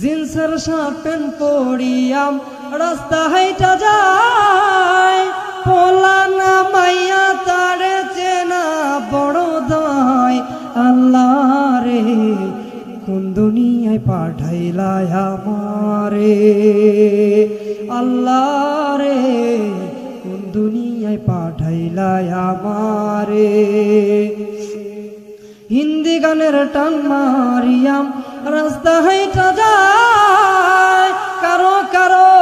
জিন্সের shirt pant পরিয়াম রাস্তা হাইটা যায়। পোলা না মাইয়া তারে চেনা বড় দায়। আল্লাহ রে, কোন দুনিয়ায় পাঠাইলাই আমারে? আল্লাহ রে, কোন দুনিয়ায় পাঠাইলাই আমারে? হিন্দি গানের টান মারিয়াম রাস্তা হাইটা যায়। কারও কারও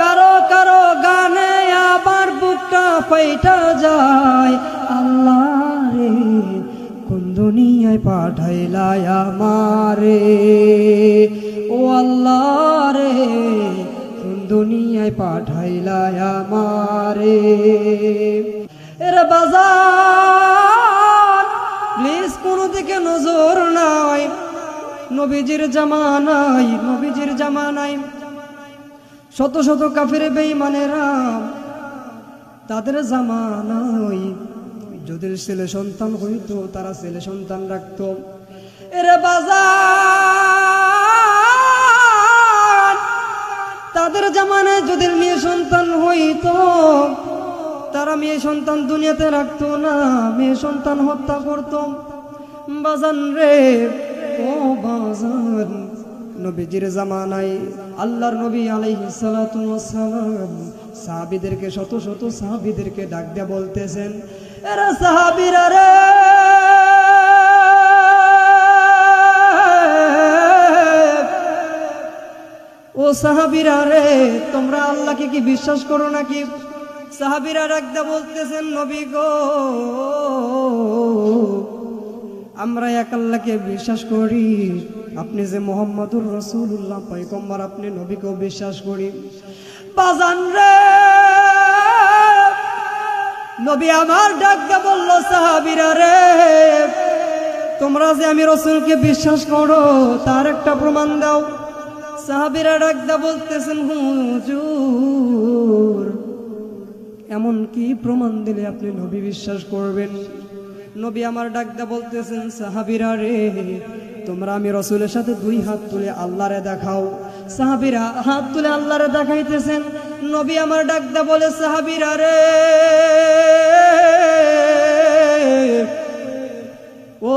কারও কারও গানে আবার বুকটা ফাইটা যায়। আল্লাহ রে কোন দুনিয়ায় পাঠাইলাই আমারে? ও আল্লাহ রে কোন দুনিয়ায় পাঠাইলাই আমারে? এর বাজার নবীজির জামানাই নবীজির জামানাই শত শত কাফের বেঈমানেরা তাদের জামানাই যদি ছেলে সন্তান হইতো, তারা ছেলে সন্তান রাখত। এর বাজার তাদের জামানায় যদি মেয়ে সন্তান হইতো, তারা মেয়ে সন্তান দুনিয়াতে রাখতো না, মেয়ে সন্তান হত্যা করত। বাজান রে ও বাজান নবীজির জামানায় আল্লাহর নবী আলাইহিস সালাতু ওয়াসসালাম সাহাবীদেরকে, শত শত সাহাবীদেরকে ডাক দিয়ে বলতেছেন, এরা সাহাবীরা রে! ও সাহাবিরা রে, তোমরা আল্লাহকে কি বিশ্বাস করো নাকি? সাহাবিরা ডাক রাখদা বলতেছেন, নবী গো আমরা এক আল্লাহকে বিশ্বাস করি। আপনি যে মোহাম্মদুর রসুল্লাহ পয়গম্বর আপনি নবীকেও বিশ্বাস করি। বাজান রে! নবী আমার ডাকদা বলল, সাহাবিরা রে, তোমরা যে আমি রসুলকে বিশ্বাস করো, তার একটা প্রমাণ দাও। সাহাবিরা ডাকদা বলতেছেন, হুজুর, এমন কি প্রমাণ দিলে আপনি নবী বিশ্বাস করবেন? নবী আমার ডাকদা বলতেছেন, সাহাবিরা রে, তোমরা আমি রসুলের সাথে দুই হাত তুলে আল্লাহরে দেখাও। সাহাবিরা হাত তুলে আল্লাহরে দেখাইতেছেন, নবী আমার ডাকদা বলে, সাহাবিরা রে, ও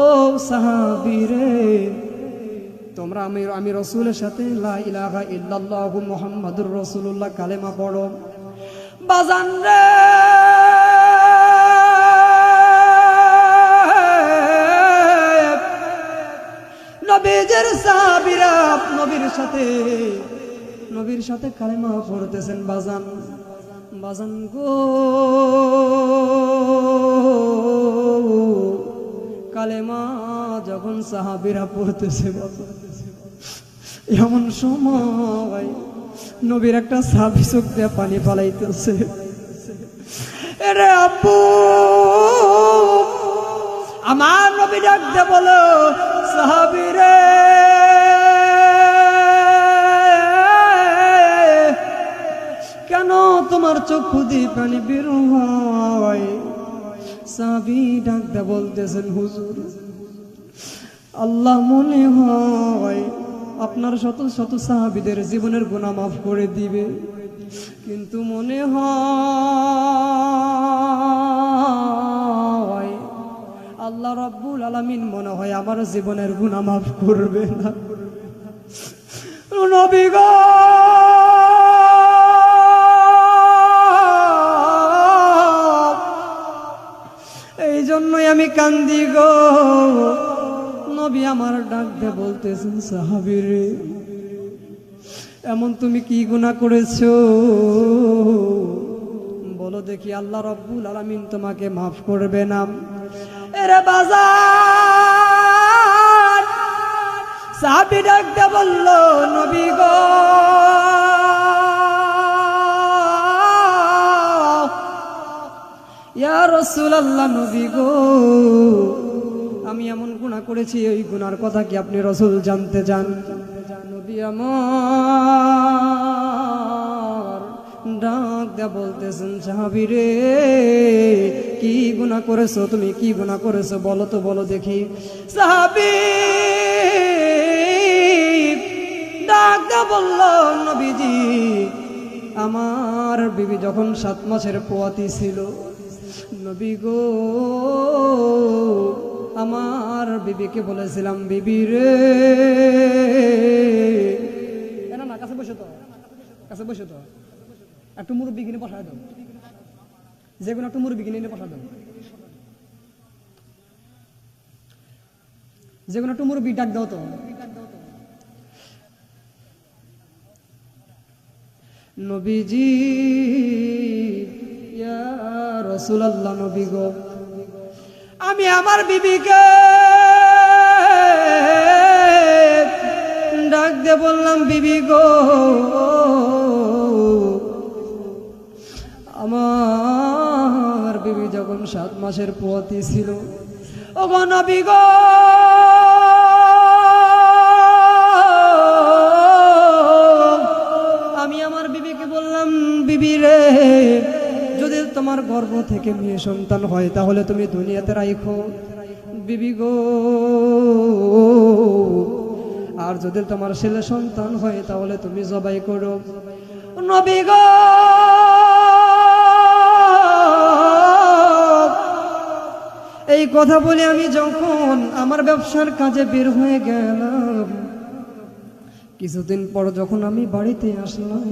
সাহাবিরে তোমরা আমি আমি রসুলের সাথে ইলাহা ইল্লাল্লাহু মুহাম্মাদুর রাসূলুল্লাহ কালেমা পড়ো। বাজান রে নবীর সাথে। নবীর সাথে কালেমা পড়তেছেন, বাজান বাজান গো। কালেমা যখন সাহাবিরা পড়তেছে এমন সময় নবীর একটা সাবি চোখ দিয়ে পানি পালাইতেছে এরে আব্বু, আমার নবী ডাকতে বলো সাহাবি তোমার চক্ষু দিয়ে পানি বের হয়। সাহাবি ডাকতে বলতেছেন, হুজুর, আল্লাহ মনে হয় আপনার শত শত সাহাবিদের জীবনের গুণা মাফ করে দিবে। কিন্তু মনে হয় আল্লাহ রব্বুল আলামিন মনে হয় আমার জীবনের গুণা মাফ করবে না। আমি কান্দি গো। নবী আমার ডাক দিয়ে বলতেছেন সাহাবিরে এমন তুমি কি গুণা করেছ? বলো দেখি, আল্লাহ রব্বুল আলামিন তোমাকে মাফ করবে না। এরে বাজার, সাহাবি ডাক দিয়ে বলল, নবী গো রাসূলুল্লাহ নবী গো, আমি এমন গুণা করেছি ওই গুনার কথা কি আপনি রসুল জানতে চান? নবী আমার ডাক দেয়া বলতেছেন, সাহাবি রে, কি গুনাহ করেছ তুমি? কি গুনাহ করেছ? বলো তো, বলো দেখি। সাহাবি ডাক দা বলল, নবীজি, আমার বিবি যখন সাত মাসের পোয়াতি ছিল নবী গো, আমার বিবিকে বলেছিলাম, বিবি রে। না কাছে বসে তো, কাছে বসে তো। একটু মুরব্বী কিনে বসায় দাও। যে কোনো একটু মুরব্বী কিনে বসায় দাও। যে কোনো একটু ডাক দাও তো। নবীজি রাসূলুল্লাহ নবী গো, আমি আমার বিবিকে ডাক দিয়ে বললাম, বিবি গো, আমার বিবি যখন সাত মাসের পোয়াতি ছিল ও গো নবী গো, আমি আমার বিবিকে বললাম, বিবি রে যদি তোমার গর্ভ থেকে মেয়ে সন্তান হয়, তাহলে তুমি দুনিয়াতে রাখো বিবি গো। আর যদি তোমার ছেলে সন্তান হয়, তাহলে তুমি জবাই করো। নবী গো। এই কথা বলে আমি যখন আমার ব্যবসার কাজে বের হয়ে গেলাম, কিছুদিন পর যখন আমি বাড়িতে আসলাম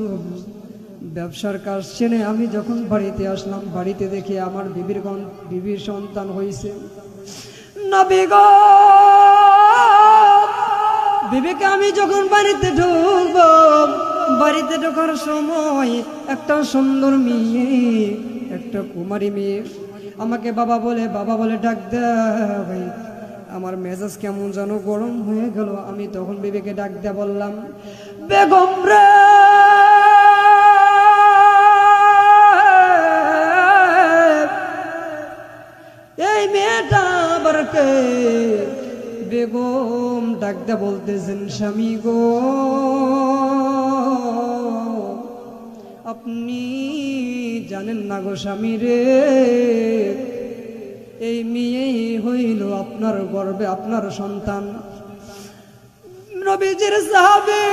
ব্যবসার কাজ চেনে আমি যখন বাড়িতে আসলাম, বাড়িতে দেখে আমার বিবির বিবির সন্তান হয়েছে বিবেকে আমি যখন বাড়িতে ঢুকব, বাড়িতে ঢোকার সময় একটা সুন্দর মেয়ে, একটা কুমারী মেয়ে, আমাকে বাবা বলে বাবা বলে, ডাক দেয় আমার মেজাজ কেমন যেন গরম হয়ে গেল। আমি তখন বিবেকে ডাক দেয়া বললাম, বেগম রে মেয়েটা আবার কে বেগম ডাকদা বলতেছেন, স্বামী গো, আপনি জানেন না গো স্বামী রে, এই মেয়েই হইল আপনার গর্বে আপনার সন্তান। নবীজির সাহাবে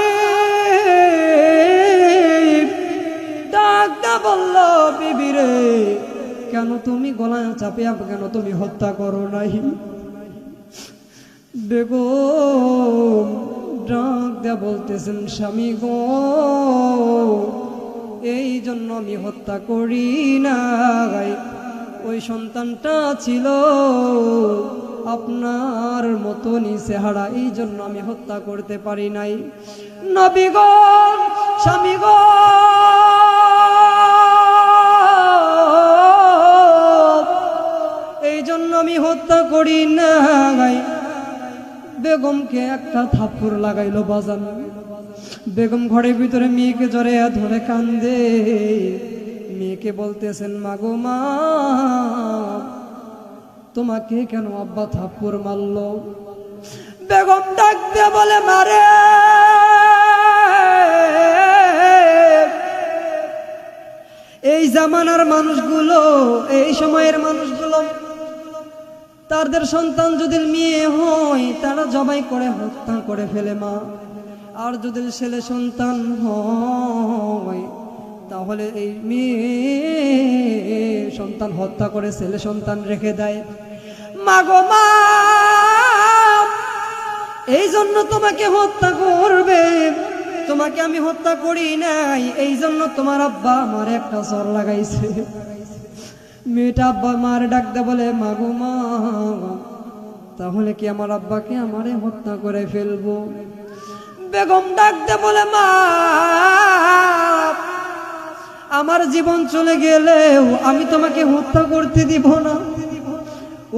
ডাকদা বলল, বিবি রে কেন তুমি গলায় চাপিয়া কেন তুমি হত্যা করো নাই? বেগম ডাক দেয়া বলতেছেন, স্বামী গো, এই জন্য আমি হত্যা করি নাই। ওই সন্তানটা ছিল আপনার মতনই চেহারা, এই জন্য আমি হত্যা করতে পারি নাই। নবীগণ স্বামীগণ আমি হত্যা করি নাই। বেগমকে একটা থাপ্পড় লাগাইলো বাজান বেগম ঘরের ভিতরে মেয়েকে জরে ধরে কান্দে। মেয়েকে বলতেছেন, মাগো মা, তোমাকে কেন আব্বা থাপ্পড় মারলো? বেগম ডাকতে বলে, মারে, এই জামানার মানুষগুলো, এই সময়ের মানুষগুলো তাদের সন্তান যদি মেয়ে হয়, তারা জবাই করে, হত্যা করে ফেলে মা। আর যদি ছেলে সন্তান হয়, তাহলে এই মেয়ে সন্তান হত্যা করে ছেলে সন্তান রেখে দেয়। মা গো মা এই জন্য তোমাকে হত্যা করবে। তোমাকে আমি হত্যা করি নাই এই জন্য তোমার আব্বা আমার একটা সর লাগাইছে। মেয়েটা আব্বা মার ডাকতে বলে মাগো মা, তাহলে কি আমার আব্বাকে আমারে হত্যা করে ফেলব? বেগম ডাকতে বলে, মা, আমার জীবন চলে গেলেও আমি তোমাকে হত্যা করতে দিব না।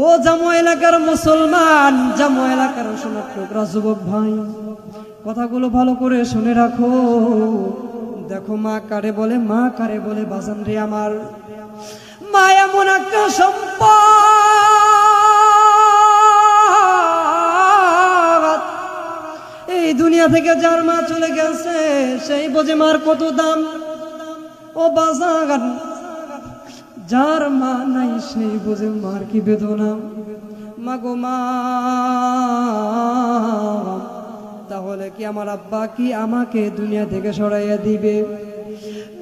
ও জামো এলাকার মুসলমান, জামো এলাকার সোনার যুবক ভাই, কথাগুলো ভালো করে শুনে রাখো। দেখো মা কারে বলে, মা কারে বলে বাজান রে আমার? মা এমন একটা সম্পদ। এই দুনিয়া থেকে যার মা চলে গেছে, সেই বোঝে মার কত দাম। ও বাজান যার মা নাই, সেই বোঝে মার কি বেদনা। মা তাহলে তাহলে কি আমার আব্বা কি আমাকে দুনিয়া থেকে সরাইয়া দিবে?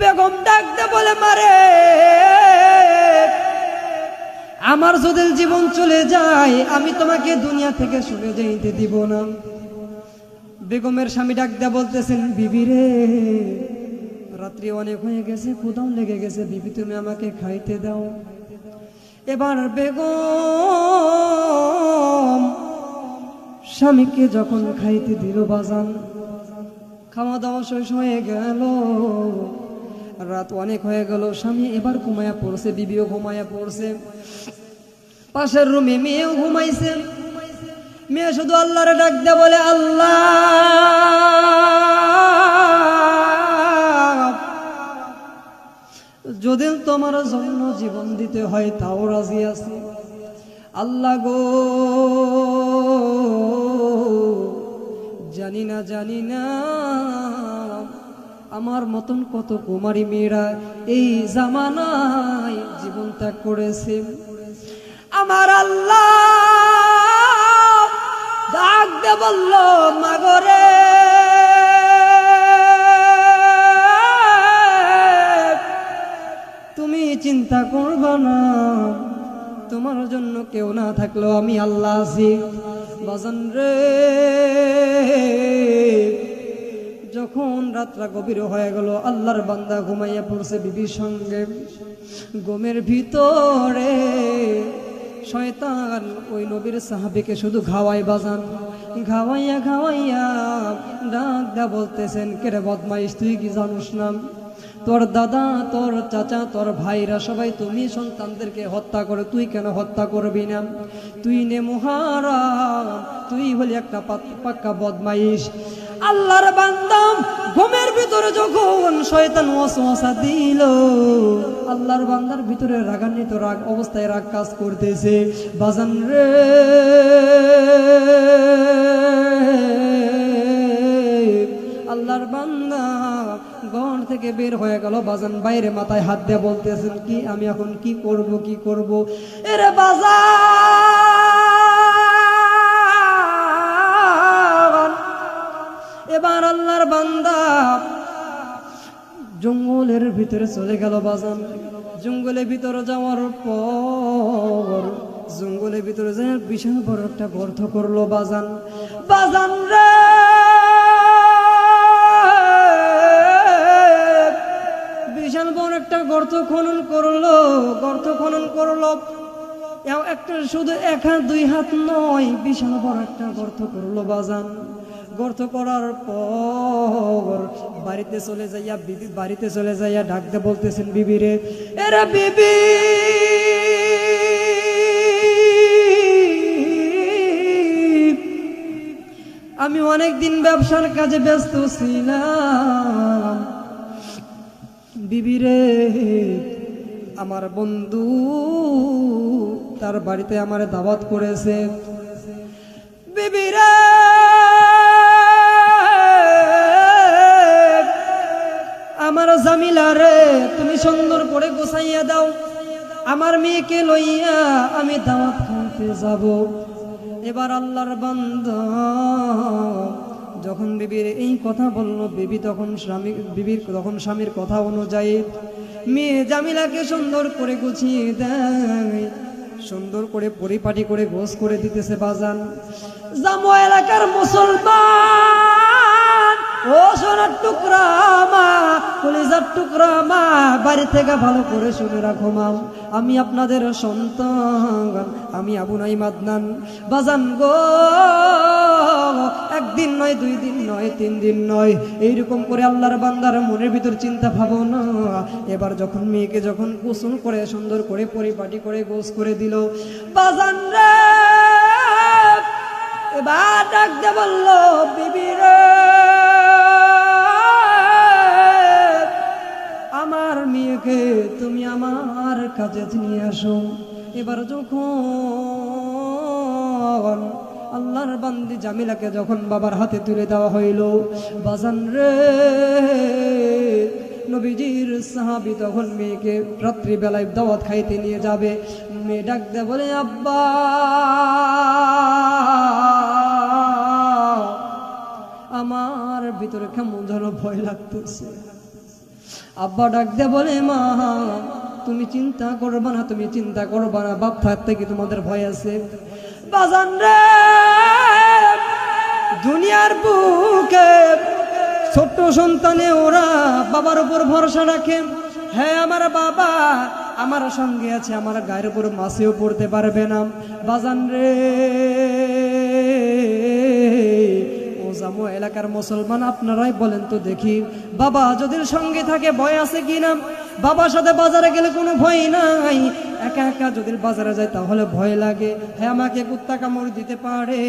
বেগম ডাকতে বলে, মারে! আমার যদি জীবন চলে যায়, আমি তোমাকে দুনিয়া থেকে সরে যাইতে দিব না। বেগমের স্বামী ডাক দেয়া বলতেছেন, বিবি রে, রাত্রি অনেক হয়ে গেছে কোদাও লেগে গেছে, বিবি তুমি আমাকে খাইতে দাও। এবার বেগম স্বামীকে যখন খাইতে দিল বাজান, খাওয়া দাওয়া শেষ হয়ে গেল রাত অনেক হয়ে গেল, স্বামী এবার ঘুমায়া পড়ছে, বিবিও ঘুমায়া পড়ছে। পাশের রুমে মেয়েও ঘুমাইছে। মেয়ে শুধু আল্লাহর ডাক দিয়ে বলে, আল্লাহ! যদি তোমার জন্য জীবন দিতে হয়, তাও রাজি আছি। আল্লাহ গো, জানি না জানি না। আমার মতন কত কুমারী মেয়েরা এই জামানায় জীবন ত্যাগ করেছে। আমার আল্লাহ দে বলল মাগরে তুমি চিন্তা করবা না, তোমার জন্য কেউ না থাকলেও আমি আল্লাহ আছি বাজান রে যখন রাত্রা গভীর হয়ে গেল, আল্লাহর বান্দা ঘুমাইয়া পড়ছে বিবির সঙ্গে। গমের ভিতরে শয়তান ওই নবীর সাহাবিকে শুধু ঘাওয়াই বাজান, ঘাওয়াইয়া ঘাওয়াইয়া ডাক দা বলতেছেন কেরে বদমাইশ, তুই কি জানুস না? তোর দাদা, তোর চাচা, তোর ভাইরা সবাই তুমি সন্তানদেরকে হত্যা করে, তুই কেন হত্যা করবি না? তুই নে মহারাম তুই হলি একটা পাক্কা বদমাইশ। আল্লাহর বান্দাম ঘুমের ভিতরে যখন শয়তান ওয়াসওয়াসা দিল, আল্লাহর বান্দার ভিতরে রাগান্বিত রাগ অবস্থায় রাগ কাজ করতেছে। বাজান রে। আল্লাহর বান্দা ঘর থেকে বের হয়ে গেল। বাজান বাইরে মাথায় হাত দিয়ে বলতেছেন, কি, আমি এখন কি করব কি করব? এরে বাজান! এবার আল্লাহর বান্দা জঙ্গলের ভিতরে চলে গেল বাজান। জঙ্গলের ভিতরে যাওয়ার পর জঙ্গলের ভিতরে যায় বিশাল বড় একটা গর্ত করল বাজান। বাজান রে! বিশাল বড় একটা গর্ত খনন করল, গর্ত খনন করল। একটা শুধু এক হাত, দুই হাত নয়, বিশাল বড় একটা গর্ত করল বাজান। গর্ত করার পর বাড়িতে চলে যাইয়া বিবি, বাড়িতে চলে যাইয়া ডাকতে বলতেছেন বিবিরে এরা বিবি! আমি অনেক দিন ব্যবসার কাজে ব্যস্ত ছিলাম। বিবিরে আমার বন্ধু তার বাড়িতে আমার দাওয়াত করেছে। বিবিরে আমার জামিলা রে, তুমি সুন্দর করে গোছাইয়া দাও। আমার মেয়েকে লইয়া আমি দাওয়াত খাইতে যাব। এবার আল্লাহর বন্ধ যখন বিবির এই কথা বলল, বিবি তখন স্বামী, বিবির তখন স্বামীর কথা অনুযায়ী মেয়ে জামিলাকে সুন্দর করে গুছিয়ে দেয়। সুন্দর করে পরিপাটি করে গোস করে দিতেছে বাজান। জামো এলাকার মুসলমান ও সোনার টুকরা মা, কলিজার টুকরা মা, বাড়ি থেকে ভালো করে শুনে রাখো মাম আমি আপনাদের সন্তান, আমি আবু নাই মাদনান বাজান গো, একদিন নয়, দুই দিন নয়, তিন দিন নয়, এইরকম করে আল্লাহর বান্দার মনের ভিতর চিন্তা ভাবনা। এবার যখন মেয়েকে যখন গোসল করে, সুন্দর করে পরিপাটি করে, গোস করে দিল, বাজান রে, এবার বলল, বিবি রে মেয়েকে তুমি আমার কাছে নিয়ে আসো। এবার যখন আল্লাহর বান্দি জামিলাকে যখন বাবার হাতে তুলে দেওয়া হইল, বাজান রে, নবীজির সাহাবি তখন মেয়েকে রাত্রিবেলায় দাওয়াত খাইতে নিয়ে যাবে। মেয়ে ডাক দে বলে, আব্বা, আমার ভিতরে কেমন যেন ভয় লাগতেছে। আব্বা ডাক দে বলে, মা, তুমি চিন্তা করবা না, তুমি চিন্তা করবা না, বাপ থাকতে কি তোমাদের ভয় আছে। বাজান রে, দুনিয়ার বুকে ছোট্ট সন্তানে ওরা বাবার উপর ভরসা রাখে। হ্যাঁ আমার বাবা, আমার সঙ্গে আছে, আমার গায়ের উপর মাসেও পড়তে পারবে না। বাজান রে ও এলাকার মুসলমান আপনারাই বলেন তো দেখি। বাবা যদি সঙ্গে থাকে, ভয় আছে কি না? বাবার সাথে বাজারে গেলে কোনো ভয় নাই। একা একা যদি বাজারে যায়, তাহলে ভয় লাগে। হ্যাঁ আমাকে কুত্তা কামড় দিতে পারে,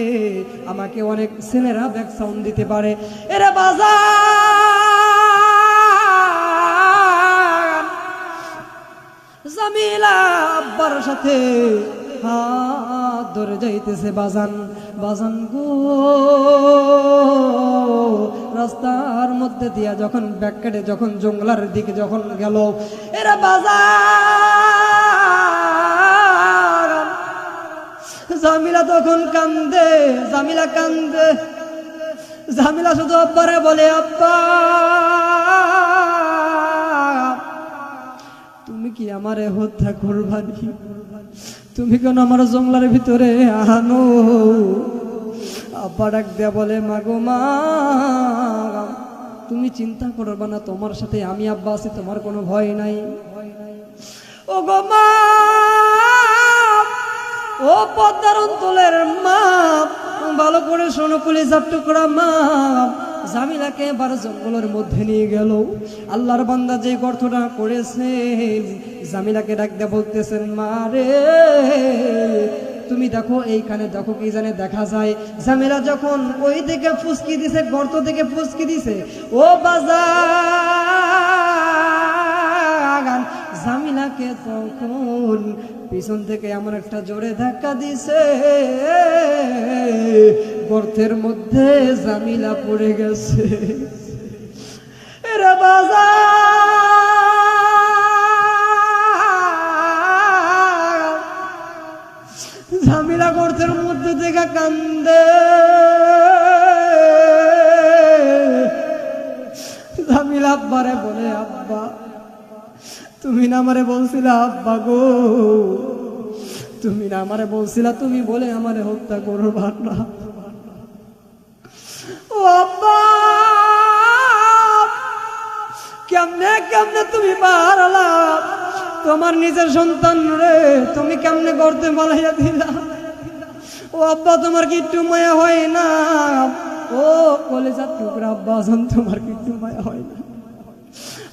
আমাকে অনেক ছেলেরা ব্যাক সাউন্ড দিতে পারে। এরা বাজার! জামিলা আব্বার সাথে হাত ধরে যাইতেছে বাজান বাজান গো। রাস্তার মধ্যে দিয়া যখন ব্যাক কেটে যখন জঙ্গলার দিকে যখন গেল, এরা বাজার জামিলা তখন কান্দে, জামিলা কান্দে, জামিলা শুধু আব্বারে বলে, আব্বা, তুমি কি আমারে হত্যা করবানি? তুমি কেন আমার জঙ্গলার ভিতরে আনো আব্বা ডাক দেয়া বলে মাগো মা, তুমি চিন্তা করবা না, তোমার সাথে আমি আব্বা আছি, তোমার কোনো ভয় নাই। ও গো মা, ও পদ্মার অঞ্চলের মা ভালো করে শোনো, পুলিশ টুকরা মা জামিলাকে এবার জঙ্গলের মধ্যে নিয়ে গেল। আল্লাহর বান্দা যে গর্তটা করেছে, জামিলাকে ডাকতে বলতেছেন, মা রে, তুমি দেখো, এইখানে দেখো কি জানে দেখা যায়। জামিলা যখন ওই দিকে ফুসকি দিছে, গর্ত থেকে ফুসকি দিছে, ও বাজার, জামিলাকে তখন পিছন থেকে এমন একটা জোরে ধাক্কা দিছে। গর্তের মধ্যে জামিলা পড়ে গেছে। এরা বাজার। ঝামেলা গর্তের মধ্যে থেকে কান্দে। ঝামিলা আব্বারে বলে, আব্বা তুমি না আমারে বলছিলা, আব্বা গো। তুমি না আমারে বলছিলা, তুমি বলে আমারে হত্যা করবা না। ও আব্বা, কেমনে কেমনে তুমি পারলা? তোমার নিজের সন্তান রে, তুমি কেমনে করতে বলাইয়া দিলা? ও আব্বা, তোমার কি একটু মায়া হয় না? ও কলেজার টুকরা আব্বা তোমার কি একটু মায়া হয় না?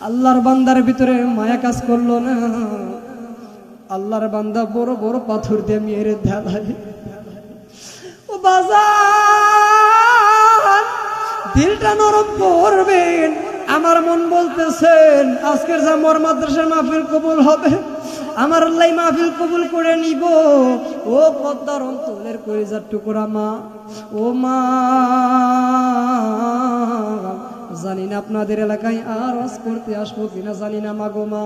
আল্লাহর বান্দার ভিতরে মায়া কাজ করল না। আল্লাহর বান্দা বড় বড় পাথর দিয়ে মেরে ঢালাই ও বাজার দিলটা নরম করবেন, আমার মন বলতেছেন, আজকের যা মোর মাদ্রাসার মাহফিল কবুল হবে, আমার আল্লাহ মাহফিল কবুল করে নিব। ও পদ্মার অন্তলের কলিজার টুকরা মা, ও মা। জানি না আপনাদের এলাকায় আর ওয়াজ করতে আসব কিনা জানি না মা গো মা।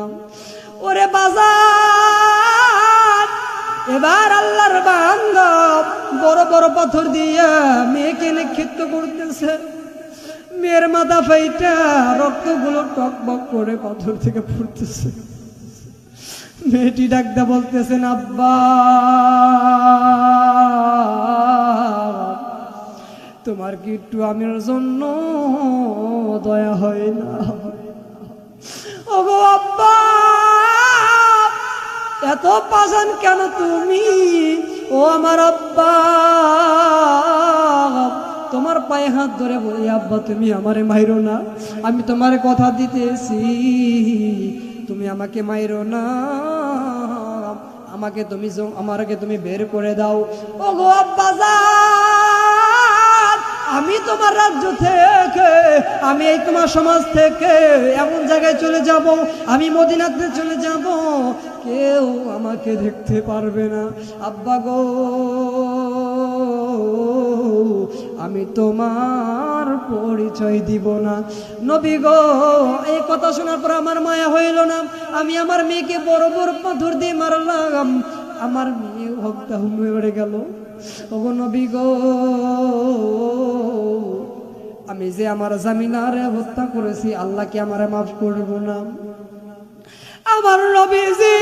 ওরে বাজার, এবার আল্লাহর বান্ধব বড় বড় পাথর দিয়ে মেয়েকে নিক্ষিপ্ত করতেছে। মেয়ের মাথা ফাইটা রক্তগুলো টকবক করে পাথর থেকে ফুটতেছে মেয়েটি ডাকদা বলতেছেন আব্বা! তোমার কি একটু আমির জন্য দয়া হয় না? এত পাশান কেন তুমি? ও আমার আব্বা তোমার পায়ে হাত ধরে বলি আব্বা তুমি আমারে মাইরো না। আমি তোমারে কথা দিতেছি তুমি আমাকে মাইরো না। আমাকে তুমি আমাকে তুমি বের করে দাও। ও গো আব্বা যান, আমি তোমার রাজ্য থেকে, আমি এই তোমার সমাজ থেকে এমন জায়গায় চলে যাব, আমি মদিনাতে চলে যাব। কেউ আমাকে দেখতে পারবে না। আব্বা গো, আমি তোমার পরিচয় দিব না। নবী গো, এই কথা শোনার পর আমার মায়া হইল না। আমি আমার মেয়েকে বড় বড় পাথর দিয়ে মারলাম। আমার মেয়ে হত্যা মরে গেল। ওগো নবী গো, আমি যে আমার জামিনারে হত্যা করেছি, আল্লাহ কি আমারে মাফ করব না? আমার নবীজি,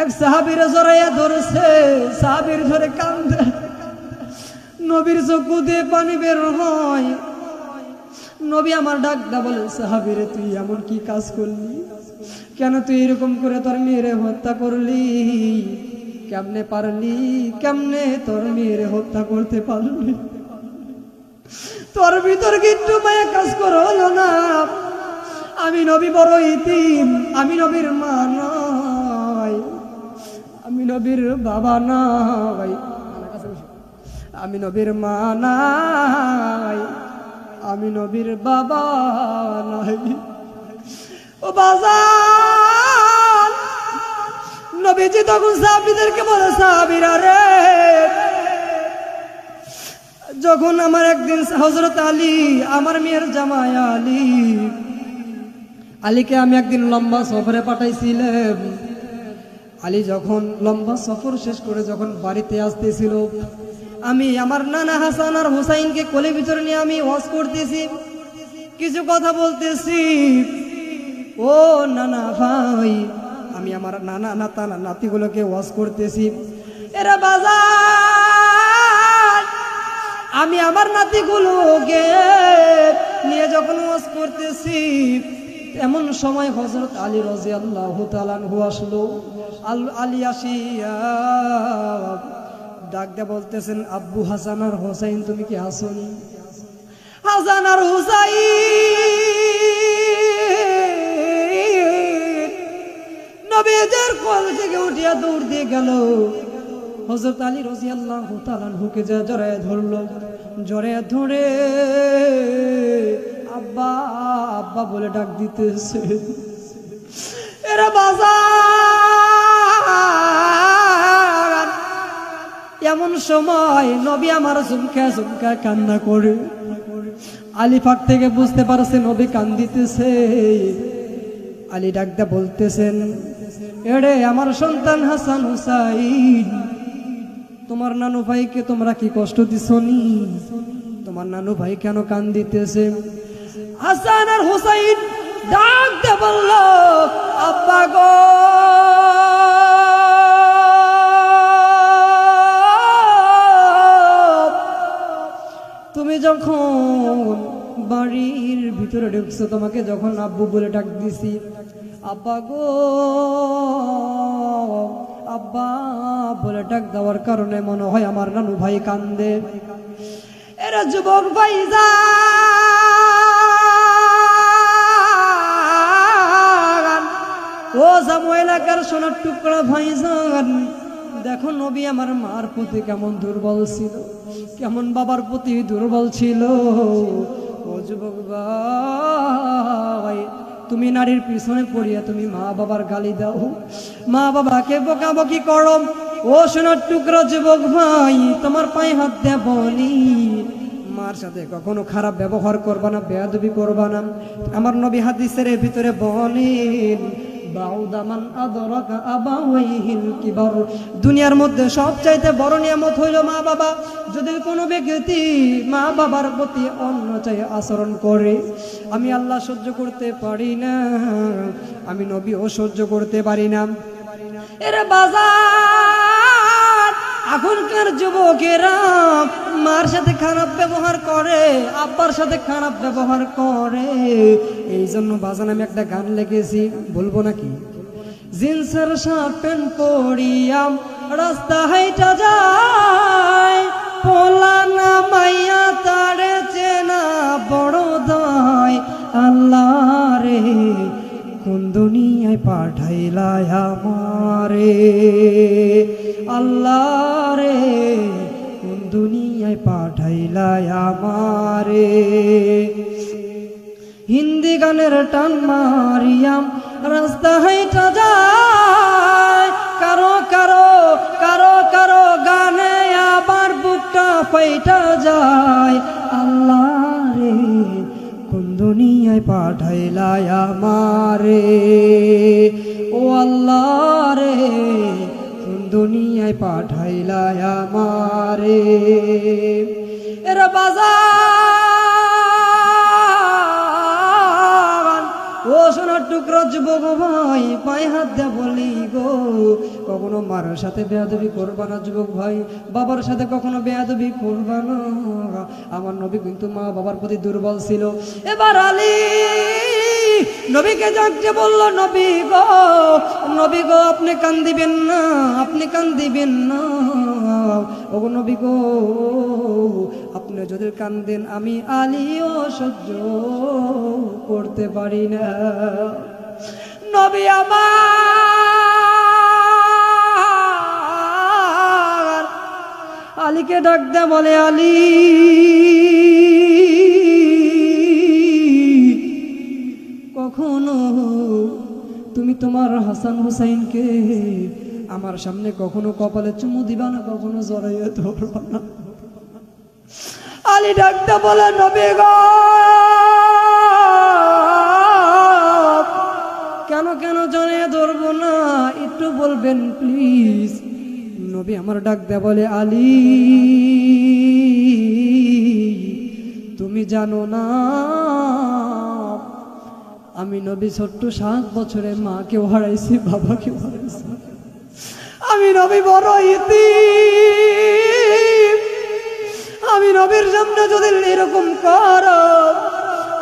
এক সাহাবির জড়াইয়া ধরেছে, সাহাবির ধরে কান্দে। নবীর চকু দিয়ে পানি বের হয়। নবী আমার ডাকদা বলে সাহাবিরে তুই এমন কি কাজ করলি? কেন তুই এরকম করে তোর মেয়েরে হত্যা করলি? কেমনে পারলি? কেমনে তোর মেয়েরে হত্যা করতে পারলি? তোর ভিতর কিন্তু মায়া কাজ করো না। আমি নবী বড় ইতিম, আমি নবীর মা নয়, আমি নবীর বাবা নয়। আমি নবীর মা নাই আমি নবীর বাবা নাই। ও বাজান, নবীজি তখন সাহাবিদেরকে বলে, সাহাবিরা রে, যখন আমার একদিন হজরত আলী, আমার মেয়ের জামাই আলী, আলীকে আমি একদিন লম্বা সফরে পাঠাইছিলাম। আলী যখন লম্বা সফর শেষ করে যখন বাড়িতে আসতেছিল আমি আমার নানা হাসান আর হুসাইনকে কোলে ভিতরে নিয়ে আমি ওয়াজ করতেছি। কিছু কথা বলতেছি। ও নানা ভাই, আমি আমার নানা নাতা নাতিগুলোকে ওয়াজ করতেছি। এরা বাজার, আমি আমার নাতিগুলোকে নিয়ে যখন ওয়াজ করতেছি, এমন সময় হজরত আলী রাজি আল্লাহ তালানহু আসলো। আল, আলী আসিয়া ডাক দিয়ে বলতেছেন, আব্বু হাসান আর হোসাইন, তুমি কি হাসনি? হাসান আর হুসাইন নবীদের কল থেকে উঠিয়া দৌড় দিয়ে গেল। হজরত আলী রাজি আল্লাহ হুকে যা জড়ায় ধরলো, জড়ায় ধরে আব্বা আব্বা বলে ডাক দিতেছে। এরা বাজার এমন সময় নবী আমার চুমকা চুমকা কান্না করে। আলিফাক থেকে বুঝতে পারছে নবী কান্দিতেছে। আলী ডাকদা বলতেছেন, এড়ে আমার সন্তান হাসান হুসাইন, তোমার নানু ভাইকে তোমরা কি কষ্ট দিছনি তোমার নানু ভাই কেন কান দিতেছে হাসান আর হুসাইন ডাকতে বলল, আব্বা গো তুমি যখন বাড়ির ভিতরে ঢুকছো, তোমাকে যখন আব্বু বলে ডাক দিছি, আব্বা গো, আব্বা বলে ডাক দেওয়ার কারণে মনে হয় আমার নানু ভাই কান্দে। এরা যুবক ভাই যা ও জামু এলাকার সোনার টুকরা ভাইজান দেখো নবী আমার মার প্রতি কেমন দুর্বল ছিল, কেমন বাবার প্রতি দুর্বল ছিল। ও যুবক ভাই, তুমি নারীর পিছনে পড়িয়া তুমি মা বাবার গালি দাও। মা বাবাকে বকাবকি করো। ও সোনার টুকরা যুবক ভাই, তোমার পায়ে হাত দেবনি মার সাথে কখনো খারাপ ব্যবহার করবা না, বেয়াদবি করবা না। আমার নবী হাদিসের ভিতরে বলেন বাউদামান দুনিয়ার মধ্যে সবচাইতে বড় নিয়ামত হইল মা বাবা। যদি কোনো ব্যক্তি মা বাবার প্রতি অন্য চাই আচরণ করে, আমি আল্লাহ সহ্য করতে পারি না, আমি নবীও সহ্য করতে পারি না। এর বাজার এখনকার যুবকেরা মার সাথে খারাপ ব্যবহার করে, আব্বার সাথে খারাপ ব্যবহার করে। এই জন্য বাজান, আমি একটা গান লেগেছি বলব নাকি? জিন্সের শার্ট, প্যান্ট পরিয়াম রাস্তা হাইটা যায়, পোলা না মাইয়া তারে চেনা বড় দায়। আল্লাহ রে, কোন দুনিয়ায় পাঠাইলাই আমারে। আল্লাহ রে দুনিয়ায় পাঠাইলাই আমারে। হিন্দি গানের টান মারিয়াম রাস্তা হাইটা যায়। কারও কারও কারও কারও গানে আবার বুকটা ফাইটা যায়। আল্লাহ রে কোন দুনিয়ায় পাঠাইলাই আমারে। ও আল্লাহ রে দুনিয়ায় দুনিয়ায় পাঠাইলা আমারে। এরা বাজার ও সোনার টুকরো যুবক ভাই, পায়ে হাত দিয়ে বলি গো, কখনো মার সাথে বেয়াদবি করবা না যুবক ভাই, বাবার সাথে কখনো বেয়াদবি করবা না। আমার নবী কিন্তু মা বাবার প্রতি দুর্বল ছিল। এবার আলী নবীকে যাকে বলল, নবী গো নবী গো, আপনি কান দিবেন না, আপনি কান দিবেন না। ও নবী গো, আপনি যদি কান দেন আমি আলীও সহ্য করতে পারি না। নবী আমার আলীকে ডাক দে বলে, আলী কখনো? তুমি তোমার হাসান হুসাইনকে আমার সামনে কখনো কপালে চুমু দিবা না, কখনো জড়াইয়ে ধরবা না? আলী ডাকতে বলে, নবী গো! কেন কেন জড়িয়ে ধরবো না? একটু বলবেন, প্লিজ। নবী আমার ডাক দেয়া বলে, আলী, তুমি জানো না আমি নবী ছোট্ট সাত বছরে মাকেও হারাইছি, বাবাকেও হারাইছি। আমি নবী বড় ইতি আমি নবীর সামনে যদি এরকম কর,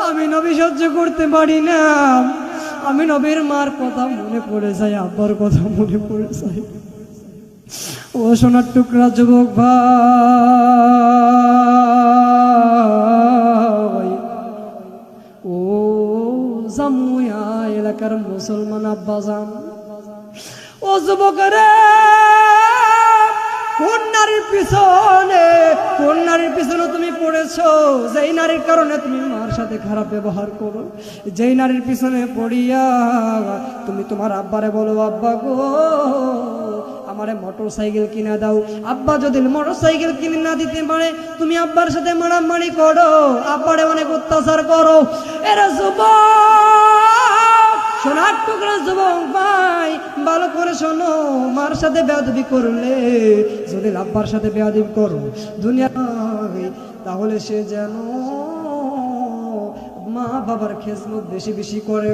আমি নবী সহ্য করতে পারি না। আমি নবীর মার কথা মনে পড়ে যায়, আব্বার কথা মনে পড়ে যায়। ও সোনার টুকরা যুবক ভাই। মুসলমান আব্বাজান ও যুবকরে, কোন নারীর পিছনে, কোন নারীর পিছনে তুমি পড়েছ? যেই নারীর কারণে তুমি মার সাথে খারাপ ব্যবহার করো, যেই নারীর পিছনে পড়িয়া তুমি তোমার আব্বারে বলো, আব্বা গো, আমারে মোটর সাইকেল কিনে দাও। আব্বা যদি মোটর সাইকেল কিনে না দিতে পারে, তুমি আব্বার সাথে মারামারি করো। আব্বারে অনেক অত্যাচার করো। এরা যুবক! সোনার টুকরা যুবক ভাই ভালো করে শোনো, মার সাথে বেয়াদবি করলে, যদি আব্বার সাথে বেয়াদবি করো দুনিয়া তাহলে সে যেন মা বাবার খেজমত বেশি বেশি করে।